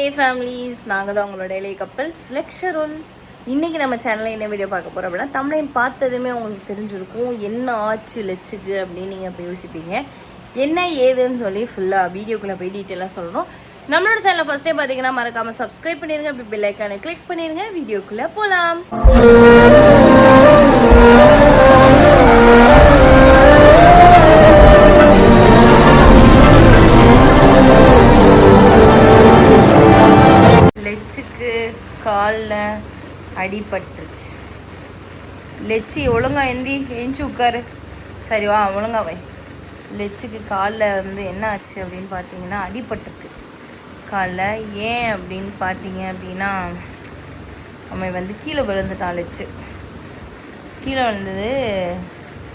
Daily families நாங்கள் தான் உங்களோட டெய்லி கப்பல்ஸ் லெக்சரோல் இன்னைக்கு நம்ம சேனலில் என்ன வீடியோ பார்க்க போகிறோம் அப்படின்னா தமிழையும் பார்த்ததுமே உங்களுக்கு தெரிஞ்சிருக்கும். என்ன ஆச்சு லெச்சுக்கு அப்படின்னு நீங்கள் இப்போ யோசிப்பீங்க. என்ன ஏதுன்னு சொல்லி ஃபுல்லாக வீடியோக்குள்ளே போய் டீட்டெயிலாக சொல்கிறோம் நம்மளோட சேனலை ஃபஸ்ட்டே பார்த்தீங்கன்னா மறக்காமல் சப்ஸ்கிரைப் பண்ணிடுங்க அப்படி பெல் ஐக்கானை கிளிக் பண்ணிடுங்க வீடியோக்குள்ளே போகலாம் காலில் அடிபட்டுருச்சு. லெச்சி ஒழுங்கா எந்தி எஞ்சி உட்காரு. சரி வா ஒழுங்கா வை. லெச்சுக்கு காலில் வந்து என்ன ஆச்சு அப்படின்னு பார்த்தீங்கன்னா அடிபட்டிருக்கு. காலில் ஏன் அப்படின்னு பார்த்தீங்க அப்படின்னா அவன் வந்து கீழே விழுந்துட்டான் லெச்சு. கீழே விழுந்தது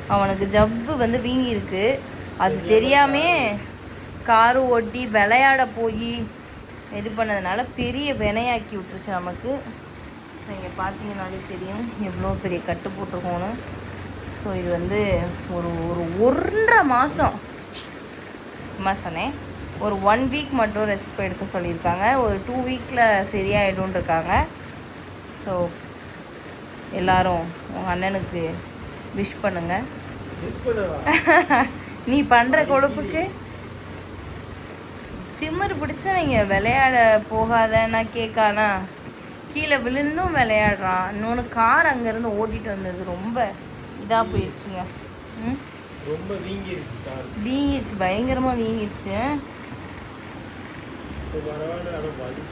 அவனுக்கு ஜவ்வு வந்து வீங்கியிருக்கு. அது தெரியாமே காரு ஓட்டி விளையாட போய் இது பண்ணதுனால பெரிய வினையாக்கி விட்டுருச்சு நமக்கு. ஸோ இங்கே பார்த்தீங்கனாலே தெரியும் எவ்வளோ பெரிய கட்டு போட்டிருக்கோன்னு ஸோ இது வந்து ஒரு ஒரு ஒன்றரை மாதம் சும்மா சொன்னேன் ஒரு ஒன் வீக் மட்டும் ரெஸ்ட் எடுக்க சொல்லியிருக்காங்க. ஒரு டூ வீக்கில் சரியாயிடும்னு இருக்காங்க ஸோ எல்லாரும் உங்கள் அண்ணனுக்கு விஷ் பண்ணுங்க. மிஸ் பண்ணவா? நீ பண்ணுற கொழுப்புக்கு? திமிரு பிடிச்சவங்க விளையாட போகாதன்னா கேட்கானா கீழே விழுந்தும் விளையாடுறான். இன்னொன்று கார் அங்கேருந்து ஓட்டிட்டு வந்தது. ரொம்ப இதாக போயிடுச்சுங்க ம்? ரொம்ப வீங்கிருச்சு கால் வீங்கிருச்சு. பயங்கரமாக வீங்கிருச்சு.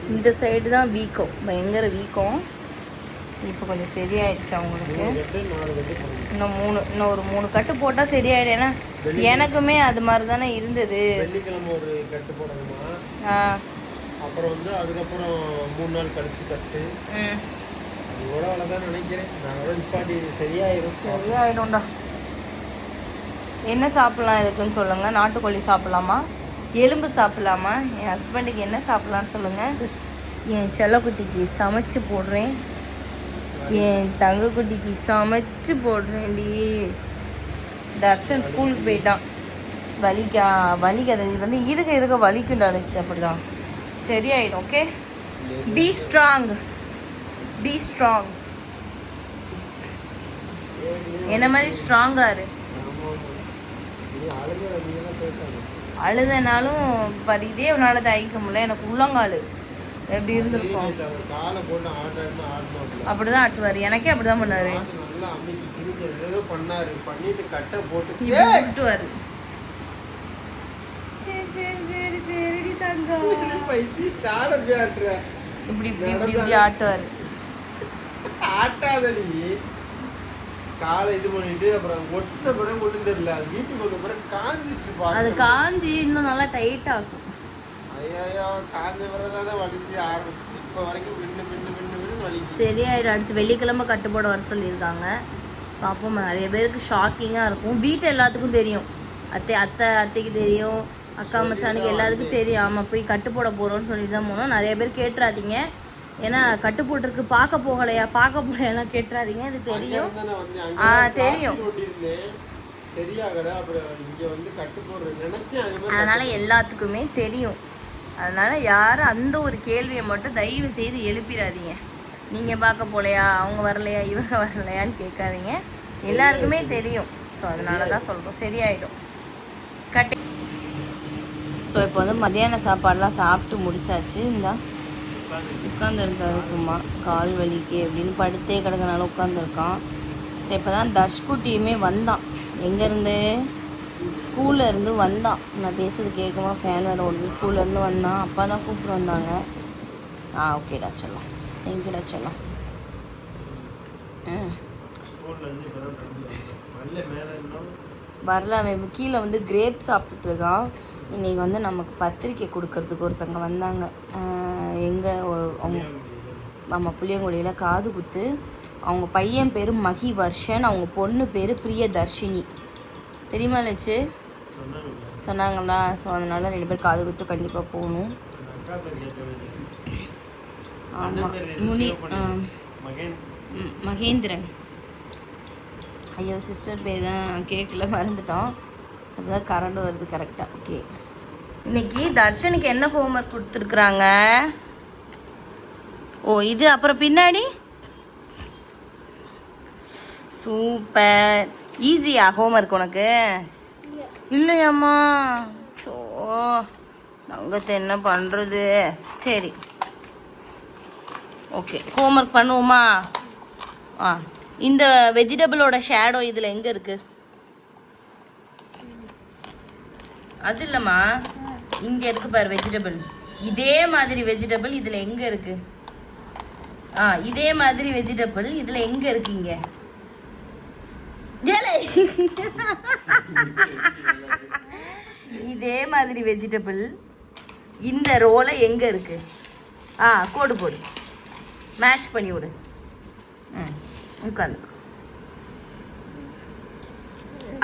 இந்த சைடு தான் வீக்கம். பயங்கர வீக்கம். இப்போ கொஞ்சம் சரியாயிடுச்சு அவங்களுக்கு. இன்னும் மூணு இன்னும் ஒரு மூணு கட்டு போட்டால் சரியாயிடும். ஏன்னா எனக்குமே அது மாதிரி தானே இருந்தது. வெள்ளிக்கிழமை ஒரு கட்டு போடணுமா? ஆ. அப்புறம் வந்து அதுக்கப்புறம் மூணு நாள் கழிச்சு கட்டு. கூட அவ்வளோதான் நினைக்கிறேன். நிப்பாட்டி சரியாயிரும். சரியாயிடும்டா. என்ன சாப்பிடலாம் இதுக்குன்னு சொல்லுங்க. நாட்டுக்கோழி சாப்பிடலாமா? எலும்பு சாப்பிடலாமா? என் ஹஸ்பண்டுக்கு என்ன சாப்பிடலாம்னு சொல்லுங்க. என் செல்லக்குட்டிக்கு சமைச்சு போடுறேன். என் தங்கக்குட்டிக்கு சமைச்சு போடுறேன்டி. தர்ஷன் ஸ்கூலுக்கு போயிட்டான். வலிக்கா வலிக்காது இது வந்து இருக்க இருக்க வலிக்குண்டா நினச்சி அப்படிதான். சரியாயிடும் okay be strong be strong என்ன மாதிரி ஸ்ட்ராங்கா இரு. அழுதனாலும் பாரு இதே உன்னால தாய்க்க முடியல. எனக்கு உள்ளங்கால் எப்படி இருந்திருக்கும்? அவர் காலை போட்டு ஆட்டாடுன்னு ஆடணும் அப்படிதான் ஆட்டுவார். எனக்கே அப்படிதான் பண்ணாரு. பண்ணாரு. பண்ணிட்டு கட்டை போட்டு விட்டுவாரு. இப்படி இப்படி இப்படி ஆட்டுவாரு. ஆட்டாத நீ காலை இது பண்ணிட்டு அப்புறம் ஒட்டின பிறகு விழுந்துடல அது வீட்டுக்கு வந்த பிறகு காஞ்சிச்சு அது காஞ்சி இன்னும் நல்லா டைட் ஆகும் ஐயோ காஞ்ச பிறகு வலிச்சு ஆரம்பிச்சு இப்போ வரைக்கும் மின்னு மின்னு மின்னு மின்னு வலிச்சு சரியாயிடும் அடுத்து வெள்ளிக்கிழமை கட்டுப்பாடு வர சொல்லியிருக்காங்க பார்ப்போம் நிறைய பேருக்கு ஷாக்கிங்காக இருக்கும் வீட்டு எல்லாத்துக்கும் தெரியும் அத்தை அத்தை அத்தைக்கு தெரியும் அக்கா மச்சானுக்கு எல்லாத்துக்கும் தெரியும் ஆமாம் போய் கட்டு போட போகிறோம்னு சொல்லிட்டு தான் போனோம் நிறைய பேர் கேட்டுறாதீங்க ஏன்னா கட்டு போட்டிருக்கு பார்க்க போகலையா பார்க்க போகலையா கேட்டுறாதீங்க இது தெரியும் ஆ, தெரியும். சரியாகல அப்புறம் இங்க வந்து கட்டு நினைச்சேன் அது மாதிரி அதனால எல்லாத்துக்குமே தெரியும் அதனால யாரும் அந்த ஒரு கேள்வியை மட்டும் தயவு செய்து எழுப்பிடாதீங்க. நீங்க பார்க்க போலையா? அவங்க வரலையா? இவங்க வரலையான்னு கேட்காதீங்க. எல்லாருக்குமே தெரியும். ஸோ அதனால தான் சொல்றோம். சரியாயிடும். கட்டி ஸோ இப்போ வந்து மத்தியான சாப்பாடுலாம் சாப்பிட்டு முடிச்சாச்சு. இந்த உட்காந்துருக்காரு சும்மா. கால் வலிக்கு அப்படின்னு படுத்தே கிடக்கனால உட்காந்துருக்கான் ஸோ இப்போ தான் தர்ஷ்குட்டியுமே வந்தான். எங்கேருந்து ஸ்கூல்ல இருந்து வந்தான். நான் பேசுறது கேட்குமா ஃபேன் வேறு ஓடுது. ஸ்கூல்ல இருந்து வந்தான். அப்பா தான் கூப்பிட்டு வந்தாங்க. ஆ ஓகேடா செல்லம் தேங்க்யூடா செல்லம் ம். ஸ்கூல்ல இருந்து இப்பதான் தம்பி வந்தான். நல்ல மேல இன்னும் வரல அவன் கீழே வந்து கிரேப் சாப்பிட்டுட்டு இருக்கான். இன்னைக்கு வந்து நமக்கு பத்திரிக்கை கொடுக்கறதுக்கு ஒருத்தவங்க வந்தாங்க. எங்கே அவங்க நம்ம புளியங்குடியில் காது குத்து. அவங்க பையன் பேர் மகி வர்ஷன் அவங்க பொண்ணு பேர் பிரியதர்ஷினி. தெரியுமா லட்சு? சொன்னாங்களா? ஸோ அதனால ரெண்டு பேர் காது குத்து கண்டிப்பாக போகணும். ஆமாம் முனி மகேந்திரன். ஐயோ சிஸ்டர் பேர் தான் கேட்கல மறந்துட்டோம். ஸோ தான் கரண்ட் வருது கரெக்டாக ஓகே. இன்னைக்கு தர்ஷனுக்கு என்ன ஹோம்ஒர்க் கொடுத்துருக்குறாங்க? ஓ இது அப்புறம் பின்னாடி? சூப்பர். ஈஸியா ஹோம்ஒர்க் உனக்கு? இல்லையாம்மா. சோ தங்கத்தை என்ன பண்ணுறது சரி. ஓகே ஹோம்ஒர்க் பண்ணுவோமா? ஆ இந்த வெஜிடபிளோட ஷேடோ இதில் எங்கே இருக்கு? அது இல்லைம்மா. இங்கே இருக்கு பாரு வெஜிடபிள் இதே மாதிரி வெஜிடபிள் இதில் எங்கே இருக்கு? ஆ இதே மாதிரி வெஜிடபிள் இதில் எங்கே இருக்கு இங்கே? இதே மாதிரி வெஜிடபிள் இந்த ரோலை எங்கே இருக்கு? ஆ கோடு போடு. மேட்ச் பண்ணி விடு. ம் உட்காந்து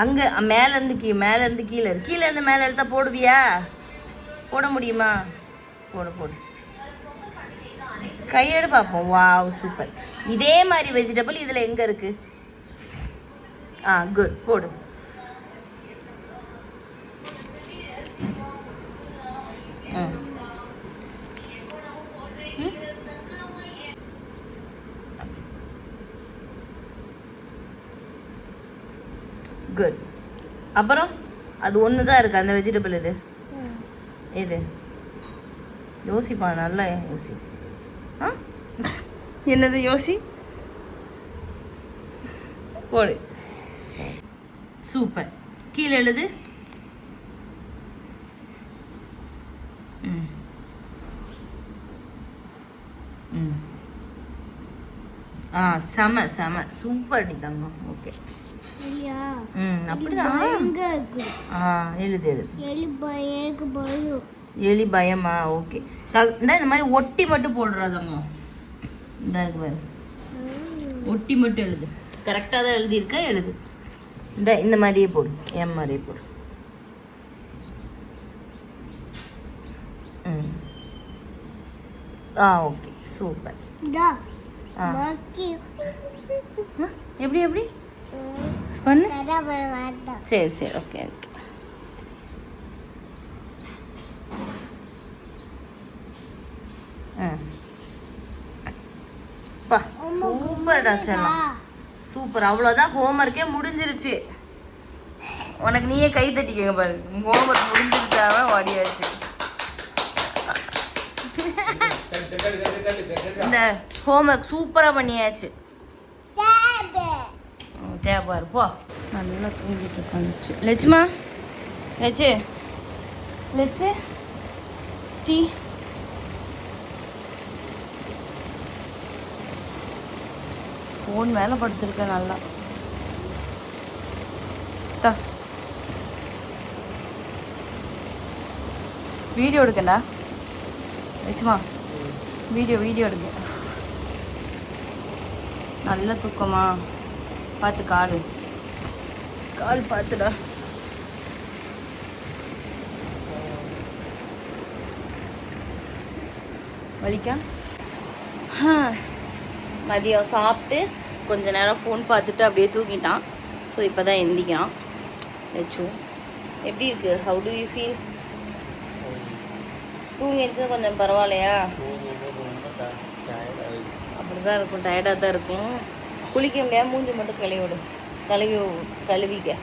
அங்கே மேலேருந்து கீ மேலேருந்து கீழே இருக்கு கீழே இருந்து மேல போடுவியா? போட முடியுமா? போடு போடு. கையெடு பார்ப்போம் வாவ் சூப்பர் இதே மாதிரி வெஜிடபிள் இதில் எங்கே இருக்குது ஆ குட் போடு. குட் அப்புறம் அது ஒன்று தான் இருக்கு அந்த வெஜிடபிள் இது. இது யோசிப்பா நல்லா யோசி. ஆ? என்னது யோசி? போடு. சூப்பர். கீழே எழுது. ஆ செம செம. சூப்பர் டி தங்கம். ஓகே. ம் அப்படிதான். ஆ எழுது எழுது. எலி பயம். ஓகே. இந்த இந்த மாதிரி ஒட்டி மட்டும் போடுறாதம்மா இந்த இருக்கு பாரு. ஒட்டி மட்டும் எழுது. கரெக்டாக தான் எழுதியிருக்க? எழுது. இந்த இந்த மாதிரியே போடு. எம் மாதிரியே போடு. ம். ஆ ஓகே. சூப்பர். எப்படி எப்படி? பண்ணு. சரி சரி. Okay okay. சூப்பர்டா செல்லம். சூப்பர் அவ்வளோதான் ஹோம்ஒர்க்கே முடிஞ்சிருச்சு. உனக்கு நீயே கை தட்டிக்கங்க பாரு. ஹோம்ஒர்க் முடிஞ்சிருச்சாவே ஓடியாச்சு. இந்த ஹோம்ஒர்க் சூப்பராக பண்ணியாச்சு. தேவை போ. நல்லா தூங்கிட்டு உட்காந்துச்சு லட்சுமா லட்சு லட்சு டீ. ஃபோன் மேலே படுத்திருக்கேன் நல்லா. தா. வீடியோ எடுக்கண்டா? வச்சுமா வீடியோ வீடியோ எடுக்க நல்ல தூக்கமா. பார்த்து கால். கால் பார்த்துடா வலிக்கா? ஆ, மதியம் சாப்பிட்டு கொஞ்ச நேரம் ஃபோன் பார்த்துட்டு அப்படியே தூங்கிட்டான். ஸோ இப்போ தான் எந்திக்கிறான். லட்சு எப்படி இருக்கு? ஹவு டு யூ ஃபீல் தூங்கி கொஞ்சம் பரவாயில்லையா? அப்படி தான் இருக்கும் டயர்டாக தான் இருக்கும். குளிக்க முடியாது மூஞ்சி மட்டும் கழுவிடு கழுவி கழுவிக்க.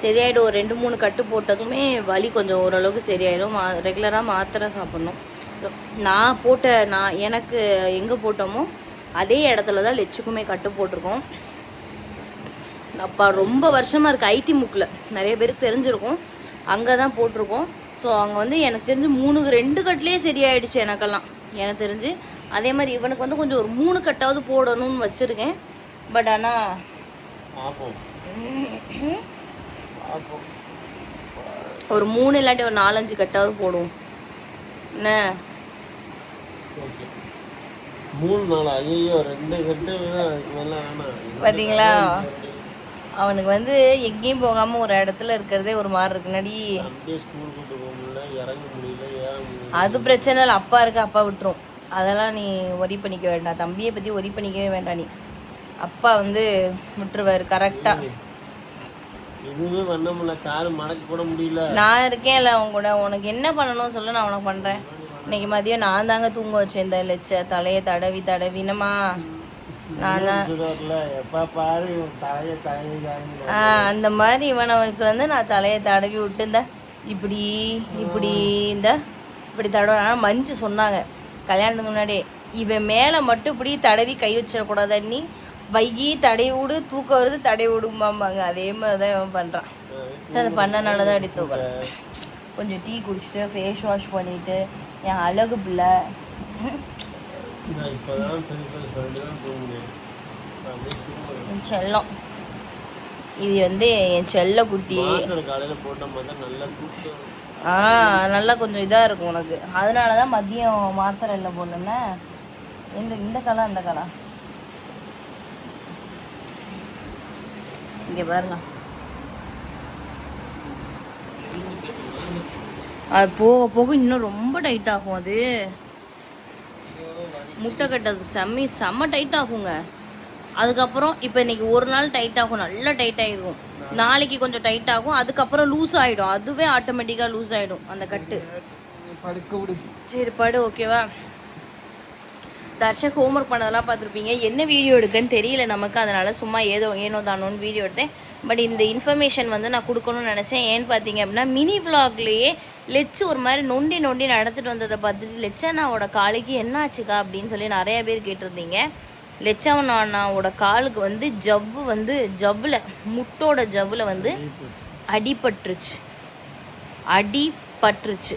சரியாயிடும். ஒரு ரெண்டு மூணு கட்டு போட்டதுமே வலி கொஞ்சம் ஓரளவுக்கு சரியாயிடும். மா ரெகுலராக மாத்திரை சாப்பிட்ணும். ஸோ நான் போட்ட நான் எனக்கு எங்கே போட்டோமோ அதே இடத்துல தான் லெச்சுக்குமே கட்டு போட்டிருக்கோம். அப்பா ரொம்ப வருஷமாக இருக்குது ஐடி முக்கில். நிறைய பேருக்கு தெரிஞ்சிருக்கும். அங்கே தான் போட்டிருக்கோம். ஸோ அங்கே வந்து எனக்கு தெரிஞ்சு மூணு ரெண்டு கட்டுலேயே சரியாயிடுச்சு எனக்கெல்லாம். எனக்கு தெரிஞ்சு. அதே மாதிரி இவனுக்கு வந்து கொஞ்சம் ஒரு மூணு கட்டாவது போடணும்னு வச்சுருக்கேன். பட் ஆனால் ஒரு மூணு இல்லாட்டி ஒரு நாலஞ்சு கட்டாவது போடுவோம். என்ன? மூணு நாள்? ஐயோ ரெண்டு வேணாம். பாத்தீங்களா? அவனுக்கு வந்து எங்கேயும் போகாமல் ஒரு இடத்துல இருக்கிறதே ஒரு மாதிரி இருக்கு. நடி அது பிரச்சனை இல்லை. அப்பா இருக்கு அப்பா விட்டுரும். அதெல்லாம் நீ ஒரி பண்ணிக்க வேண்டாம். தம்பியை பற்றி ஒரி பண்ணிக்கவே வேண்டாம் நீ. அப்பா வந்து விட்டுருவாரு கரெக்டாக எதுவுமே பண்ண முடியல. கால் மடக்கி போட முடியல. நான் இருக்கேன்ல அவன் கூட. உனக்கு என்ன பண்ணணும் சொல்லு நான் உனக்கு பண்ணுறேன் இன்னைக்கு மதியம் நான் தாங்க தூங்க வச்சேன் இந்த லெச்ச தலையை தடவி தடவினமா நான் தான். அந்த மாதிரி இவனுக்கு வந்து நான் தலையை தடவி விட்டு இந்த இப்படி இப்படி இந்த இப்படி தடவை ஆனால் மஞ்சு சொன்னாங்க. கல்யாணத்துக்கு முன்னாடி இவன் மேலே மட்டும் இப்படி தடவி கை வச்சிடக்கூடாது நீ வைகி தடவி விடு தூக்கம் வருது தடவி விடுமாம்பாங்க அதே மாதிரி தான் இவன் பண்ணுறான் சரி அதை பண்ணனால தான் அப்படி தூக்கலாம் கொஞ்சம் டீ குடிச்சிட்டு ஃபேஸ் வாஷ் பண்ணிட்டு என் அழகு பிள்ளை. செல்லம். இது வந்து என் செல்ல குட்டி. ஆ நல்லா கொஞ்சம் இதாக இருக்கும் உனக்கு. அதனால தான் மதியம் மாத்திரை இல்லை போடணுன்னா இந்த இந்த கலா அந்த கலா இங்கே பாருங்க. அது போக போக இன்னும் ரொம்ப டைட் ஆகும் அது. முட்டை கட்டது செம்மி செம்ம டைட் ஆகுங்க. அதுக்கப்புறம் இப்போ இன்னைக்கு ஒரு நாள் டைட் ஆகும் நல்லா டைட் ஆகிருக்கும் நாளைக்கு கொஞ்சம் டைட் ஆகும் அதுக்கப்புறம் லூஸ் ஆகிடும் அதுவே ஆட்டோமேட்டிக்காக லூஸ் ஆகிடும் அந்த கட்டு. சரி படு ஓகேவா தர்ஷக் ஹோம்ஒர்க் பண்ணதெல்லாம் பார்த்துருப்பீங்க. என்ன வீடியோ எடுக்குன்னு தெரியல நமக்கு. அதனால சும்மா ஏதோ ஏனோ தானோன்னு வீடியோ எடுத்தேன். பட் இந்த இன்ஃபர்மேஷன் வந்து நான் கொடுக்கணும்னு நினச்சேன். ஏன்னு பார்த்தீங்க அப்படின்னா மினி விலாக்லேயே லெச்சு ஒரு மாதிரி நொண்டி நொண்டி நடந்துட்டு வந்ததை பார்த்துட்டு லெச்சனாவோட காலுக்கு என்ன ஆச்சுக்கா அப்படின்னு சொல்லி நிறைய பேர் கேட்டிருந்தீங்க. லெச்சவன் அண்ணாவோட காலுக்கு வந்து ஜவ்வு வந்து ஜவ்வில் முட்டோட ஜவ்வில் வந்து அடிபட்டுருச்சு. அடிபட்டுருச்சு.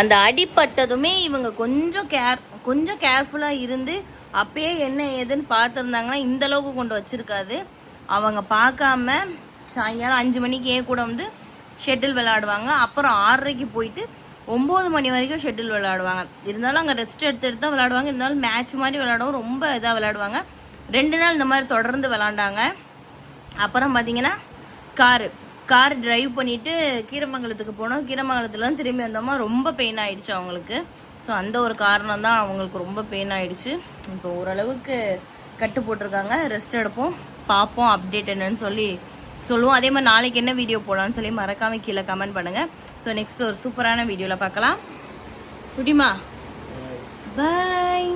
அந்த அடிப்பட்டதுமே இவங்க கொஞ்சம் கேர் கொஞ்சம் கேர்ஃபுல்லாக இருந்து அப்பயே என்ன ஏதுன்னு பார்த்துருந்தாங்கன்னா இந்த அளவுக்கு கொண்டு வச்சிருக்காது அவங்க பார்க்காம சாயங்காலம் அஞ்சு மணிக்கு ஏ கூட வந்து ஷெட்டில் விளையாடுவாங்க. அப்புறம் ஆறரைக்கு போயிட்டு ஒம்பது மணி வரைக்கும் ஷெட்டில் விளையாடுவாங்க. இருந்தாலும் அங்கே ரெஸ்ட் எடுத்து எடுத்து தான் விளையாடுவாங்க. இருந்தாலும் மேட்ச் மாதிரி விளையாடவும் ரொம்ப இதாக விளையாடுவாங்க. ரெண்டு நாள் இந்த மாதிரி தொடர்ந்து விளாண்டாங்க அப்புறம் பார்த்தீங்கன்னா காரு கார் டிரைவ் பண்ணிட்டு கீரமங்கலத்துக்கு போனோம். கீரமங்கலத்துலேருந்து திரும்பி வந்தோமா ரொம்ப பெயின் ஆயிடுச்சு அவங்களுக்கு. ஸோ அந்த ஒரு காரணம் தான் அவங்களுக்கு ரொம்ப பெயின் ஆயிடுச்சு. இப்போ ஓரளவுக்கு கட்டு போட்டிருக்காங்க. ரெஸ்ட் எடுப்போம். பார்ப்போம் அப்டேட் என்னன்னு சொல்லி சொல்லுவோம். அதே மாதிரி நாளைக்கு என்ன வீடியோ போடலாம்னு சொல்லி மறக்காம கீழே கமெண்ட் பண்ணுங்க. ஸோ நெக்ஸ்ட் ஒரு சூப்பரான வீடியோவில் பார்க்கலாம். குட்டிமா பாய்